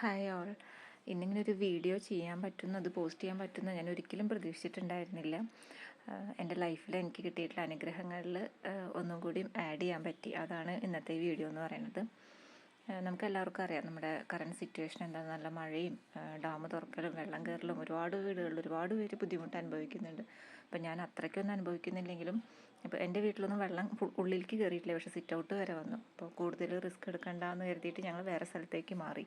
Hi all. ഇന്നിങ്ങനെ ഒരു video ചെയ്യാൻ പറ്റുന്ന അത് പോസ്റ്റ് ചെയ്യാൻ പറ്റുന്ന ഞാൻ ഒരിക്കലും പ്രതീക്ഷിച്ചിട്ടുണ്ടായിരുന്നില്ല. എന്റെ ലൈഫിൽ എനിക്ക് കിട്ടിയിട്ടുള്ള അനുഗ്രഹങ്ങളിൽ ഒന്നും കൂടി ആഡ് ചെയ്യാൻ പറ്റി. അതാണ് ഇന്നത്തെ വീഡിയോ എന്ന് പറയുന്നത്. നമുക്ക് എല്ലാവർക്കും അറിയാം നമ്മുടെ കറണ്ട് സിറ്റുവേഷൻ എന്താ? നല്ല മഴയും ഡാം തുറക്കലും വെള്ളം കയറലും ഒരുപാട് വീടുകളിൽ ഒരുപാട് പേര് ബുദ്ധിമുട്ട് അനുഭവിക്കുന്നുണ്ട്. അപ്പം ഞാൻ അത്രയ്ക്കൊന്നും അനുഭവിക്കുന്നില്ലെങ്കിലും ഇപ്പോൾ എന്റെ വീട്ടിലൊന്നും വെള്ളം ഉള്ളിലേക്ക് കയറിയിട്ടില്ല. പക്ഷേ സിറ്റ് ഔട്ട് വരെ വന്നു. അപ്പോൾ കൂടുതൽ റിസ്ക് എടുക്കണ്ടെന്ന് കരുതിയിട്ട് ഞങ്ങൾ വേറെ സ്ഥലത്തേക്ക് മാറി.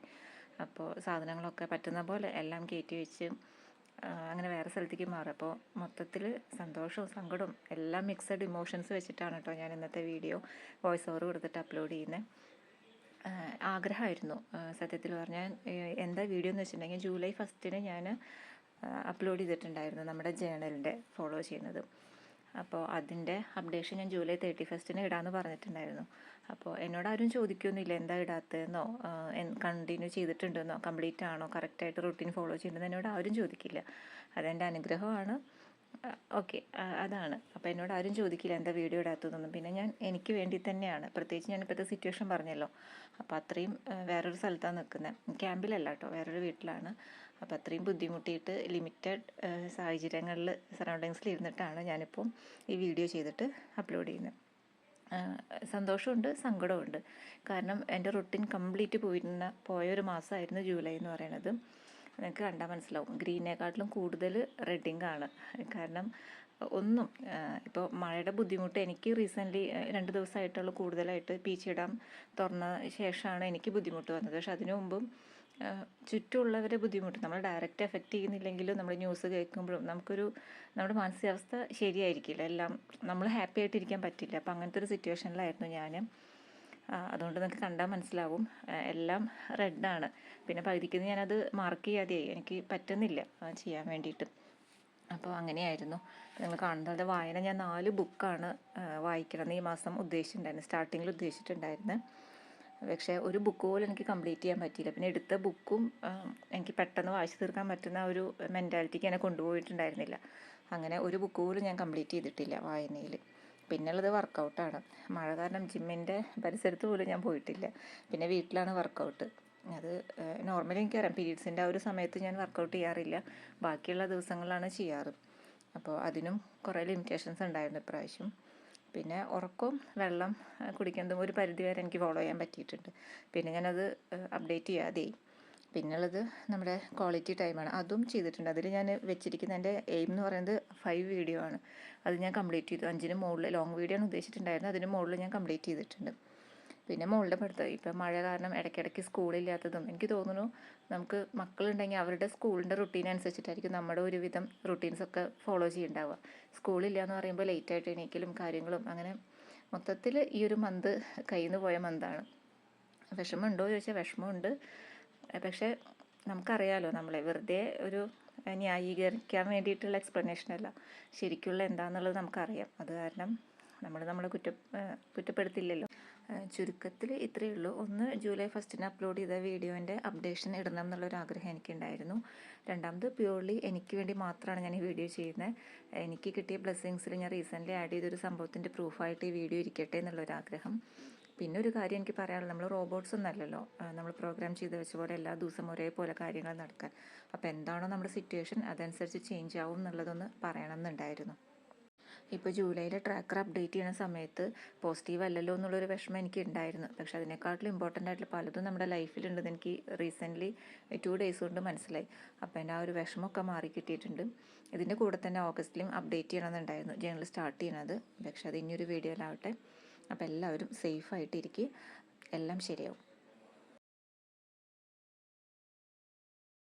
അപ്പോൾ സാധനങ്ങളൊക്കെ പറ്റുന്ന പോലെ എല്ലാം കയറ്റി വെച്ച് അങ്ങനെ വേറെ സ്ഥലത്തേക്ക് മാറും. അപ്പോൾ മൊത്തത്തിൽ സന്തോഷവും സങ്കടവും എല്ലാം മിക്സഡ് ഇമോഷൻസ് വെച്ചിട്ടാണ് കേട്ടോ ഞാൻ ഇന്നത്തെ വീഡിയോ വോയിസ് ഓവർ കൊടുത്തിട്ട് അപ്ലോഡ് ചെയ്യുന്നത് ആഗ്രഹമായിരുന്നു. സത്യത്തിൽ പറഞ്ഞാൽ എന്താ വീഡിയോ എന്ന് വെച്ചിട്ടുണ്ടെങ്കിൽ ജൂലൈ ഫസ്റ്റിന് ഞാൻ അപ്ലോഡ് ചെയ്തിട്ടുണ്ടായിരുന്നു നമ്മുടെ ജേണലിന്റെ ഫോളോ ചെയ്യുന്നത്. അപ്പോൾ അതിന്റെ അപ്ഡേഷൻ ഞാൻ ജൂലൈ തേർട്ടി ഫസ്റ്റിന് ഇടാമെന്ന് പറഞ്ഞിട്ടുണ്ടായിരുന്നു. അപ്പോൾ എന്നോട് ആരും ചോദിക്കൊന്നുമില്ല എന്താ ഇടാത്തതെന്നോ കണ്ടിന്യൂ ചെയ്തിട്ടുണ്ടെന്നോ കംപ്ലീറ്റ് ആണോ കറക്റ്റായിട്ട് റൂട്ടീൻ ഫോളോ ചെയ്യുന്നതെന്ന് എന്നോട് ആരും ചോദിക്കില്ല. അതെന്റെ അനുഗ്രഹമാണ്. ഓക്കെ. അതാണ്. അപ്പോൾ എന്നോട് ആരും ചോദിക്കില്ല എന്താ വീഡിയോ ഇടാത്തതൊന്നും പിന്നെ ഞാൻ എനിക്ക് വേണ്ടി തന്നെയാണ്. പ്രത്യേകിച്ച് ഞാൻ ഇപ്പോഴത്തെ സിറ്റുവേഷൻ പറഞ്ഞല്ലോ. അപ്പോൾ അത്രയും വേറൊരു സ്ഥലത്താണ് നിൽക്കുന്നത് ക്യാമ്പിലല്ല കേട്ടോ. വേറൊരു വീട്ടിലാണ്. അപ്പോൾ അത്രയും ബുദ്ധിമുട്ടിയിട്ട് ലിമിറ്റഡ് സാഹചര്യങ്ങളിൽ സറൗണ്ടിങ്സിൽ ഇരുന്നിട്ടാണ് ഞാനിപ്പം ഈ വീഡിയോ ചെയ്തിട്ട് അപ്ലോഡ് ചെയ്യുന്നത് സന്തോഷമുണ്ട് സങ്കടമുണ്ട് കാരണം എന്റെ റൊട്ടീൻ കംപ്ലീറ്റ് പോയിരുന്ന പോയൊരു മാസമായിരുന്നു ജൂലൈ എന്ന് പറയുന്നത്. നിങ്ങൾക്ക് കണ്ടാൽ മനസ്സിലാവും. ഗ്രീനേക്കാട്ടിലും കൂടുതൽ റെഡിങ് ആണ്. കാരണം ഒന്നും ഇപ്പോൾ മഴയുടെ ബുദ്ധിമുട്ട് എനിക്ക് റീസെന്റ്ലി രണ്ട് ദിവസമായിട്ടുള്ള കൂടുതലായിട്ട് പീച്ച് ഡാം തുറന്ന ശേഷമാണ് എനിക്ക് ബുദ്ധിമുട്ട് വന്നത്. പക്ഷെ അതിനു മുമ്പും ചുറ്റുമുള്ളവരെ ബുദ്ധിമുട്ട് നമ്മൾ ഡയറക്റ്റ് എഫക്റ്റ് ചെയ്യുന്നില്ലെങ്കിലും നമ്മൾ ന്യൂസ് കേൾക്കുമ്പോഴും നമുക്കൊരു നമ്മുടെ മാനസികാവസ്ഥ ശരിയായിരിക്കില്ല. എല്ലാം നമ്മൾ ഹാപ്പി ആയിട്ടിരിക്കാൻ പറ്റില്ല. അപ്പം അങ്ങനത്തെ ഒരു സിറ്റുവേഷനിലായിരുന്നു ഞാൻ അതുകൊണ്ട് നിങ്ങൾക്ക് കണ്ടാൽ മനസ്സിലാവും. എല്ലാം റെഡാണ് പിന്നെ പകുതിക്കുന്ന ഞാനത് മാർക്ക് ചെയ്യാതെയായി. എനിക്ക് പറ്റുന്നില്ല ചെയ്യാൻ വേണ്ടിയിട്ട്. അപ്പോൾ അങ്ങനെയായിരുന്നു. നിങ്ങൾ കാണുന്നത് വായന ഞാൻ നാല് ബുക്കാണ് വായിക്കണമെന്ന് ഈ മാസം ഉദ്ദേശിച്ചിട്ടുണ്ടായിരുന്നു. സ്റ്റാർട്ടിങ്ങിൽ ഉദ്ദേശിച്ചിട്ടുണ്ടായിരുന്നു. പക്ഷേ ഒരു ബുക്ക് പോലും എനിക്ക് കംപ്ലീറ്റ് ചെയ്യാൻ പറ്റിയില്ല. പിന്നെ എടുത്ത ബുക്കും എനിക്ക് പെട്ടെന്ന് വായിച്ചു തീർക്കാൻ പറ്റുന്ന ഒരു മെന്റാലിറ്റിക്ക് എന്നെ കൊണ്ടുപോയിട്ടുണ്ടായിരുന്നില്ല. അങ്ങനെ ഒരു ബുക്ക് പോലും ഞാൻ കംപ്ലീറ്റ് ചെയ്തിട്ടില്ല വായനയിൽ പിന്നുള്ളത് വർക്കൗട്ടാണ്. മഴ കാരണം ജിമ്മിന്റെ പരിസരത്ത് പോലും ഞാൻ പോയിട്ടില്ല. പിന്നെ വീട്ടിലാണ് വർക്കൗട്ട്. അത് നോർമലി എനിക്കറിയാം. പീരീഡ്സിന്റെ ആ ഒരു സമയത്ത് ഞാൻ വർക്കൗട്ട് ചെയ്യാറില്ല. ബാക്കിയുള്ള ദിവസങ്ങളിലാണ് ചെയ്യാറ്. അപ്പോൾ അതിനും കുറേ ലിമിറ്റേഷൻസ് ഉണ്ടായിരുന്നു ഇപ്രാവശ്യം. പിന്നെ ഉറക്കവും വെള്ളം കുടിക്കുന്നതും ഒരു പരിധി വരെ എനിക്ക് ഫോളോ ചെയ്യാൻ പറ്റിയിട്ടുണ്ട്. പിന്നെ ഞാനത് അപ്ഡേറ്റ് ചെയ്യാതെയായി. പിന്നുള്ളത് നമ്മുടെ ക്വാളിറ്റി ടൈമാണ് അതും ചെയ്തിട്ടുണ്ട്. അതിൽ ഞാൻ വെച്ചിരിക്കുന്ന എന്റെ എയിം എന്ന് പറയുന്നത് ഫൈവ് വീഡിയോ ആണ്. അത് ഞാൻ കംപ്ലീറ്റ് ചെയ്തു. അഞ്ചിന് മുകളിൽ ലോങ് വീഡിയോ ആണ് ഉദ്ദേശിച്ചിട്ടുണ്ടായിരുന്നത്. അതിന് മുകളിൽ ഞാൻ കംപ്ലീറ്റ് ചെയ്തിട്ടുണ്ട്. പിന്നെ മുകളിലെ പഠിത്തം. ഇപ്പം മഴ കാരണം ഇടയ്ക്കിടയ്ക്ക് സ്കൂളില്ലാത്തതും എനിക്ക് തോന്നുന്നു നമുക്ക് മക്കളുണ്ടെങ്കിൽ അവരുടെ സ്കൂളിന്റെ റുട്ടീൻ അനുസരിച്ചിട്ടായിരിക്കും നമ്മുടെ ഒരുവിധം റുട്ടീൻസൊക്കെ ഫോളോ ചെയ്യുന്നുണ്ടാവുക സ്കൂളില്ല എന്ന് പറയുമ്പോൾ ലേറ്റായിട്ട് എണീക്കലും കാര്യങ്ങളും അങ്ങനെ മൊത്തത്തിൽ ഈ ഒരു മന്ത് കയ്യിൽ നിന്ന് പോയ മന്താണ് വിഷമമുണ്ടോ ചോദിച്ചാൽ വിഷമമുണ്ട്. പക്ഷേ നമുക്കറിയാലോ നമ്മളെ വെറുതെ ഒരു ന്യായീകരിക്കാൻ വേണ്ടിയിട്ടുള്ള എക്സ്പ്ലനേഷൻ അല്ല. ശരിക്കുള്ള എന്താണെന്നുള്ളത് നമുക്കറിയാം. അത് കാരണം നമ്മൾ നമ്മളെ കുറ്റ കുറ്റപ്പെടുത്തില്ലല്ലോ. ചുരുക്കത്തിൽ ഇത്രയേ ഉള്ളൂ. ഒന്ന് ജൂലൈ ഫസ്റ്റിന് അപ്ലോഡ് ചെയ്ത വീഡിയോന്റെ അപ്ഡേഷൻ ഇടണം എന്നുള്ളൊരു ആഗ്രഹം എനിക്കുണ്ടായിരുന്നു. രണ്ടാമത് പ്യൂർലി എനിക്ക് വേണ്ടി മാത്രമാണ് ഞാൻ ഈ വീഡിയോ ചെയ്യുന്നത്. എനിക്ക് കിട്ടിയ ബ്ലെസ്സിങ്സിൽ ഞാൻ റീസെന്റ്ലി ആഡ് ചെയ്തൊരു സംഭവത്തിന്റെ പ്രൂഫായിട്ട് ഈ വീഡിയോ ഇരിക്കട്ടെ എന്നുള്ളൊരാഗ്രഹം. പിന്നെ ഒരു കാര്യം എനിക്ക് പറയാനുള്ളത് നമ്മൾ റോബോട്ട്സ് ഒന്നല്ലല്ലോ. നമ്മൾ പ്രോഗ്രാം ചെയ്ത് വെച്ച പോലെ എല്ലാ ദിവസവും ഒരേപോലെ കാര്യങ്ങൾ നടക്കാൻ. അപ്പോൾ എന്താണോ നമ്മുടെ സിറ്റുവേഷൻ അതനുസരിച്ച് ചേഞ്ച് ആവും എന്നുള്ളതൊന്ന് പറയണം എന്നുണ്ടായിരുന്നു ഇപ്പോൾ ജൂലൈയിലെ ട്രാക്കർ അപ്ഡേറ്റ് ചെയ്യുന്ന സമയത്ത് പോസിറ്റീവ് അല്ലല്ലോ എന്നുള്ളൊരു വിഷമം എനിക്ക് ഉണ്ടായിരുന്നു പക്ഷെ അതിനെക്കാട്ടിലും ഇമ്പോർട്ടന്റ് ആയിട്ടുള്ള പലതും നമ്മുടെ ലൈഫിലുണ്ടെന്ന് എനിക്ക് റീസെന്റ്ലി ടു ഡേയ്സ് കൊണ്ട് മനസ്സിലായി. അപ്പോൾ എന്റെ ആ ഒരു വിഷമമൊക്കെ മാറി കിട്ടിയിട്ടുണ്ട്. ഇതിന്റെ കൂടെ തന്നെ ഓഗസ്റ്റിലും അപ്ഡേറ്റ് ചെയ്യണമെന്നുണ്ടായിരുന്നു. ജേണൽ സ്റ്റാർട്ട് ചെയ്യണത്. പക്ഷെ അത് ഇനിയൊരു വീഡിയോയിലാവട്ടെ അപ്പോൾ എല്ലാവരും സേഫായിട്ടിരിക്കുക എല്ലാം ശരിയാവും.